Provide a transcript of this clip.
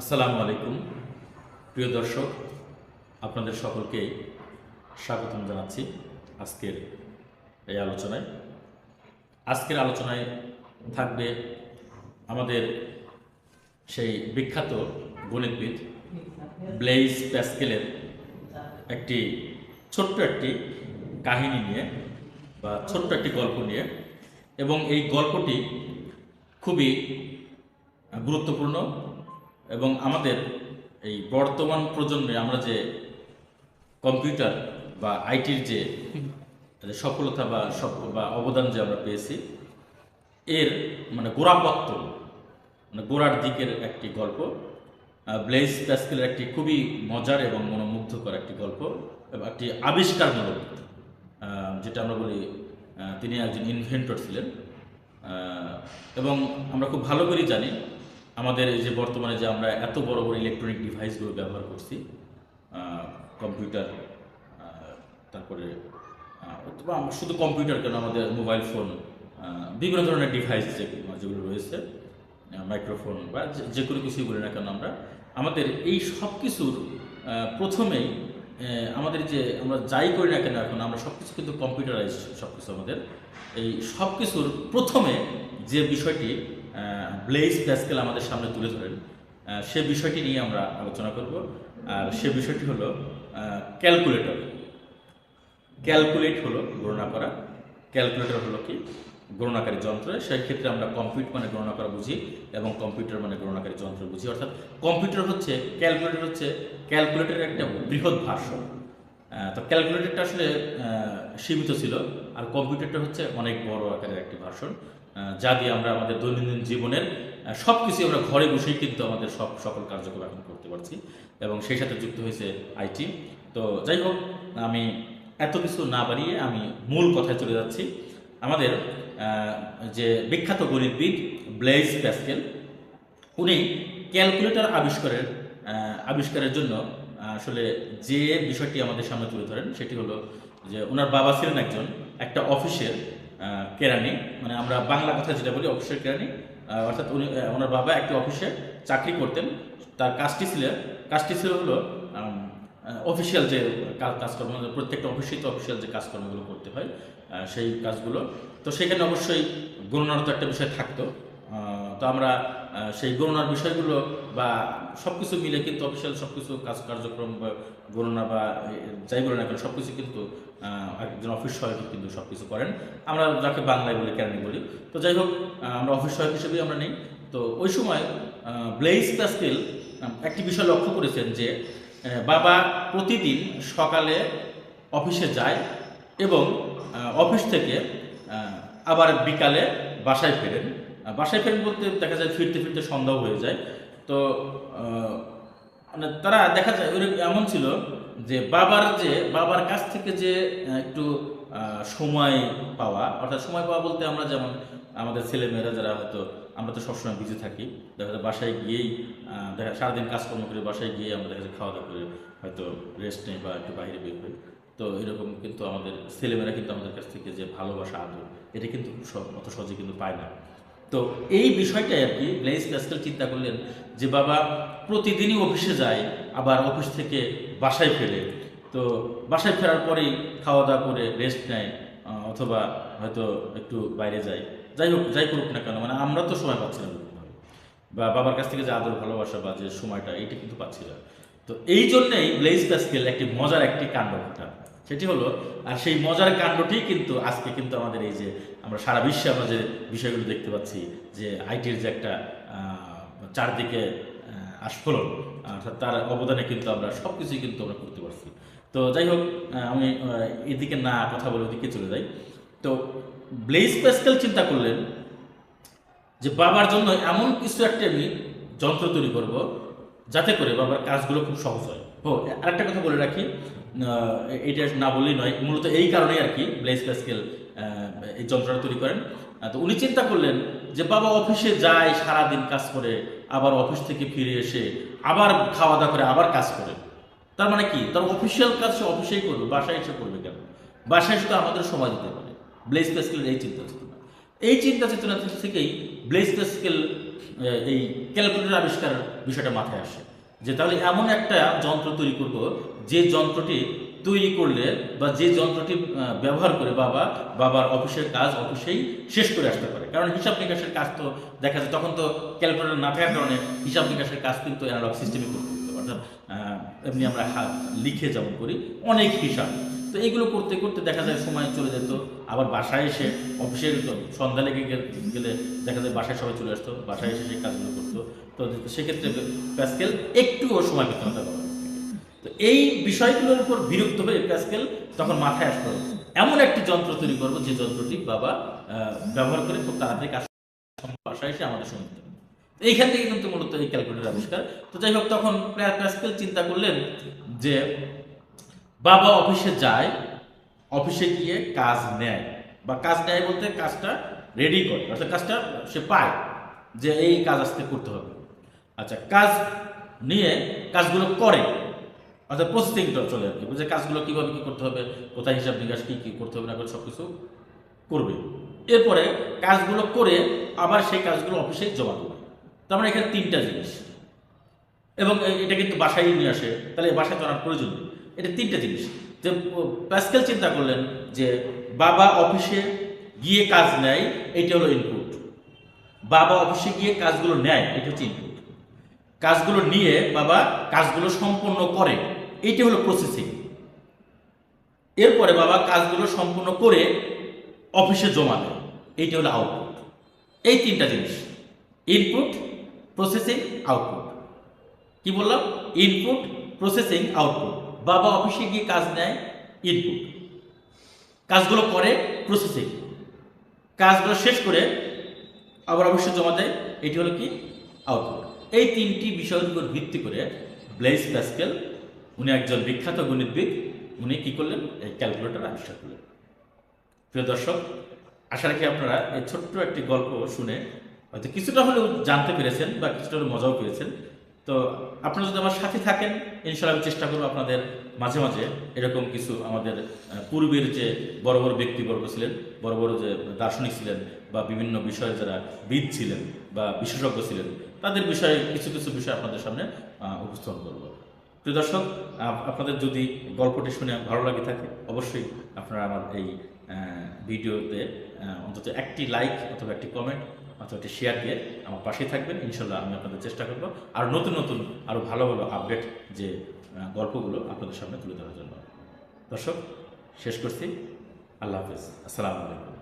আসসালামু আলাইকুম। প্রিয় দর্শক, আপনাদের সকলকে স্বাগতম জানাচ্ছি আজকের এই আলোচনায়। আজকের আলোচনায় থাকবে আমাদের সেই বিখ্যাত গণিতবিদ ব্লেইজ প্যাস্কেলের একটি ছোট্ট একটি কাহিনী নিয়ে বা ছোট্ট একটি গল্প নিয়ে। এবং এই গল্পটি খুবই গুরুত্বপূর্ণ। এবং আমাদের এই বর্তমান প্রজন্মে আমরা যে কম্পিউটার বা আইটির যে সফলতা বা সফ- বা অবদান যে আমরা পেয়েছি, এর মানে গোড়াপত্র মানে গোড়ার দিকের একটি গল্প ব্লেজ প্যাস্কেলের একটি খুবই মজার এবং মনোমুগ্ধকর একটি গল্প, এবং একটি আবিষ্কারমূলক যেটা আমরা বলি তিনি একজন ইনভেন্টর ছিলেন এবং আমরা খুব ভালো করেই জানি আমাদের যে বর্তমানে যে আমরা এত বড় বড় ইলেকট্রনিক ডিভাইসগুলো ব্যবহার করছি কম্পিউটার তারপরে অথবা শুধু কম্পিউটার কেন আমাদের মোবাইল ফোন বিভিন্ন ধরনের ডিভাইস যেগুলো রয়েছে মাইক্রোফোন বা যে- যে কোনো কিছুই বলি না কেন আমরা, আমাদের এই সব কিছুর প্রথমেই আমাদের যে আমরা যাই করি না কেন এখন, আমরা সব কিছু কিন্তু কম্পিউটারাইজ সব কিছু আমাদের, এই সব কিছুর প্রথমে যে বিষয়টি ব্লেজ প্যাসকেল আমাদের সামনে তুলে ধরেন। সে বিষয়টি নিয়ে আমরা আলোচনা করব। আর সে বিষয়টি হলো ক্যালকুলেটর ক্যালকুলেট হলো গণনা করা। ক্যালকুলেটর হলো কি? গণনাকারী যন্ত্র। সেই ক্ষেত্রে আমরা কম্পিউটার মানে গণনা করা বুঝি এবং কম্পিউটার মানে গণনাকারী যন্ত্র বুঝি। অর্থাৎ কম্পিউটার হচ্ছে ক্যালকুলেটর হচ্ছে ক্যালকুলেটরের একটা বৃহৎ আহ, তো ক্যালকুলেটরটা আসলে সীমিত ছিল। আর কম্পিউটারটা হচ্ছে অনেক বড় আকারের একটি ভার্সন যা দিয়ে আমরা আমাদের দৈনন্দিন জীবনের সব কিছু আমরা ঘরে বসেই কিন্তু আমাদের সব সকল কার্যক্রম এখন করতে পারছি। এবং সেই সাথে যুক্ত হয়েছে আইটি। তো যাই হোক, আমি এত কিছু না বাড়িয়ে আমি মূল কথায় চলে যাচ্ছি। আমাদের যে বিখ্যাত গণিতবিদ ব্লেজ প্যাসকেল, উনি ক্যালকুলেটর আবিষ্কারের আবিষ্কারের জন্য আসলে যে বিষয়টি আমাদের সামনে তুলে ধরেন, সেটি হলো যে ওনার বাবা ছিলেন একজন, একটা অফিসের কেরানি। মানে আমরা বাংলা কথা যেটা বলি, অফিসের কেরানি। অর্থাৎ উনি ওনার বাবা একটি অফিসে চাকরি করতেন। তার কাজটি ছিল কাজটি ছিল হলো অফিসিয়াল যে কাজকর্ম প্রত্যেকটা অফিসেই তো অফিসিয়াল যে কাজকর্মগুলো করতে হয় সেই কাজগুলো। তো সেখানে অবশ্যই গণনার তো একটা বিষয় থাকতো। তো আমরা সেই গণনার বিষয়গুলো বা সব কিছু মিলে কিন্তু অফিসিয়াল সব কিছু কাজ, কার্যক্রম বা গণনা বা যাই বলে না কেন সব কিছু কিন্তু একজন অফিস সহায়ক কিন্তু সব কিছু করেন। আমরা যাকে বাংলায় বলি কেরানি বলি? তো যাই হোক আমরা অফিস সহায়ক হিসেবেই আমরা নেই। তো ওই সময় ব্লেইস প্যাস্কেল একটি বিষয় লক্ষ্য করেছেন যে বাবা প্রতিদিন সকালে অফিসে যায় এবং অফিস থেকে আবার বিকালে বাসায় ফেরেন। বাসায় ফেরেন বলতে দেখা যায় ফিরতে ফিরতে সন্ধ্যাও হয়ে যায়। তো মানে তারা দেখা যায় এমন ছিল যে বাবার যে, বাবার কাছ থেকে যে একটু সময় পাওয়া, অর্থাৎ সময় পাওয়া বলতে আমরা যেমন, আমাদের ছেলেমেয়েরা যারা হয়তো, আমরা তো সবসময় বিজি থাকি, দেখা যায় বাসায় গিয়েই দেখা, সারাদিন কাজকর্ম করে বাসায় গিয়ে আমরা দেখা যায় খাওয়া দাওয়া করে হয়তো রেস্ট নেই বা একটু বাইরে বের হই। তো এরকম কিন্তু আমাদের ছেলেমেয়েরা কিন্তু আমাদের কাছ থেকে যে ভালোবাসা, আদর, এটা কিন্তু অত সহজে কিন্তু পায় না। তো এই বিষয়টাই আর কি ব্লেইস প্যাস্কেল চিন্তা করলেন যে বাবা প্রতিদিনই অফিসে যায়, আবার অফিস থেকে বাসায় ফেরে। তো বাসায় ফেরার পরেই খাওয়া দাওয়া করে রেস্ট নেয় অথবা হয়তো একটু বাইরে যায়। যাই হোক, যাই করুক না কেন মানে আমরা তো সময় পাচ্ছি না বা বাবার কাছ থেকে যে আদর, ভালোবাসা বা যে সময়টা এটা কিন্তু পাচ্ছি না। তো এই জন্যেই ব্লেইজ প্যাস্কেল একটি মজার একটি কাণ্ড ঘটান। সেটি হলো, আর সেই মজার কাণ্ডটি কিন্তু আজকে কিন্তু আমাদের এই যে আমরা সারা বিশ্বে আমরা যে বিষয়গুলো দেখতে পাচ্ছি, যে আইটির যে একটা চারদিকে আস্ফোলন অর্থাৎ তার অবদানে কিন্তু আমরা সব কিছুই কিন্তু আমরা করতে পারছি। তো যাই হোক আমি এদিকে না কথা বলে ওদিকে চলে যাই। তো ব্লেইজ প্যাস্কেল চিন্তা করলেন যে বাবার জন্য এমন কিছু একটা আমি যন্ত্র তৈরি করব যাতে করে বাবার কাজগুলো খুব সহজ হয়। ও, আরেকটা কথা বলে রাখি এটা না বললেই নয়, মূলত এই কারণেই আর কি ব্লেজ প্যাস্কেল এই যন্ত্রটা তৈরি করেন। তো উনি চিন্তা করলেন যে বাবা অফিসে যায়, সারাদিন কাজ করে, আবার অফিস থেকে ফিরে এসে আবার খাওয়া দাওয়া করে, আবার কাজ করে। তার মানে কি? তার অফিসিয়াল কাজ সে অফিসেই করবে, বাসায় এসে করবে কেন? বাসায় শুধু আমাদের সময় দিতে পারে। ব্লেজ প্যাস্কেলের এই চিন্তা চেতনা এই চিন্তা চেতনা থেকেই ব্লেজ প্যাস্কেল এই ক্যালকুলেটর আবিষ্কারের বিষয়টা মাথায় আসে। যে তাহলে এমন একটা যন্ত্র তৈরি করব, যে যন্ত্রটি তৈরি করলে বা যে যন্ত্রটি ব্যবহার করে বাবা, বাবার অফিসের কাজ অফিসেই শেষ করে আসতে পারে। কারণ হিসাব নিকাশের কাজ তো দেখা যায়, তখন তো ক্যালকুলেটর না থাকার কারণে হিসাব নিকাশের কাজ কিন্তু অ্যানালগ সিস্টেমে করতে অর্থাৎ এমনি আমরা লিখে যেমন করি, অনেক হিসাব। তো এইগুলো করতে করতে দেখা যায় সময় চলে যেত। আবার বাসায় এসে অফিসে সন্ধ্যা লেগে গেলে দেখা যায় বাসায় সবাই চলে আসতো, বাসায় এসে সেই কাজগুলো করতো। তো সেক্ষেত্রে প্যাসকেল একটুও সময় পেত না। তো এই বিষয়গুলোর উপর বিরক্ত হয়ে প্যাসকেল তখন মাথায় আসলো এমন একটি যন্ত্র তৈরি করব যে যন্ত্রটি বাবা ব্যবহার করে খুব তাড়াতাড়ি কাজ বাসায় এসে আমাদের দিতে এইখান থেকে কিন্তু মূলত এই ক্যালকুলেটর আবিষ্কার। তো যাই হোক, তখন প্যা- প্যাসকেল চিন্তা করলেন যে বাবা অফিসে যায়, অফিসে গিয়ে কাজ নেয়। বা কাজ নেয় বলতে কাজটা রেডি করে, অর্থাৎ কাজটা সে পায় যে এই কাজ আজকে করতে হবে। আচ্ছা কাজ নিয়ে কাজগুলো করে, অর্থাৎ প্রসেসিংটা চলে আর কি, যে কাজগুলো কীভাবে কী করতে হবে, কোথায় হিসাব নিকাশ কী কী করতে হবে না করে সব কিছু করবে। এরপরে কাজগুলো করে আবার সেই কাজগুলো অফিসে জমা করবে তার মানে এখানে তিনটা জিনিস। এবং এটা কিন্তু বাসায় নিয়ে আসে, তাহলে বাসায় আনার প্রয়োজন নেই। এটা তিনটা জিনিস। যে প্যাসকেল চিন্তা করলেন যে, বাবা অফিসে গিয়ে কাজ নেয় এইটা হলো ইনপুট বাবা অফিসে গিয়ে কাজগুলো নেয়, এটা হচ্ছে ইনপুট কাজগুলো নিয়ে বাবা কাজগুলো সম্পন্ন করে, এইটা হলো প্রসেসিং এরপরে বাবা কাজগুলো সম্পূর্ণ করে অফিসে জমা দেয়, এইটা হলো আউটপুট এই তিনটা জিনিস ইনপুট প্রসেসিং আউটপুট কি বললাম? ইনপুট প্রসেসিং আউটপুট বাবা অফিসে গিয়ে কাজ নেয় ইনপুট কাজগুলো করে প্রসেসিং কাজগুলো শেষ করে আবার অফিসে জমা দেয়, এটি হলো কি? আউটপুট এই তিনটি বিষয়ের উপর ভিত্তি করে ব্লেস প্যাসকেল উনি একজন বিখ্যাত গণিতবিদ, উনি কি করলেন? এই ক্যালকুলেটর আবিষ্কার করলেন। প্রিয় দর্শক, আশা রাখি আপনারা এই ছোট্ট একটি গল্প শুনে হয়তো কিছুটা হলেও জানতে পেরেছেন বা কিছুটা হলেও মজাও পেয়েছেন। তো আপনারা যদি আমার সাথে থাকেন ইনশাল্লাহ আমি চেষ্টা করব আপনাদের মাঝে মাঝে এরকম কিছু আমাদের পূর্বের যে বড় বড় ব্যক্তিবর্গ ছিলেন, বড় বড় যে দার্শনিক ছিলেন বা বিভিন্ন বিষয়ে যারা বিদ ছিলেন বা বিশেষজ্ঞ ছিলেন, তাদের বিষয়ে কিছু কিছু বিষয় আপনাদের সামনে উপস্থাপন করব। প্রিয় দর্শক আপনাদের যদি গল্পটি শুনে ভালো লাগে থাকে, অবশ্যই আপনারা আমার এই ভিডিওতে অন্তত একটি লাইক অথবা একটি কমেন্ট অথবা একটি শেয়ার দিয়ে আমার পাশেই থাকবেন, ইনশাল্লাহ আমি আপনাদের চেষ্টা করব আর নতুন নতুন আরও ভালো ভালো আপডেট যে গল্পগুলো আপনাদের সামনে তুলে ধরার জন্য। দর্শক, শেষ করছি। আল্লাহ হাফিজ। আসসালামু আলাইকুম।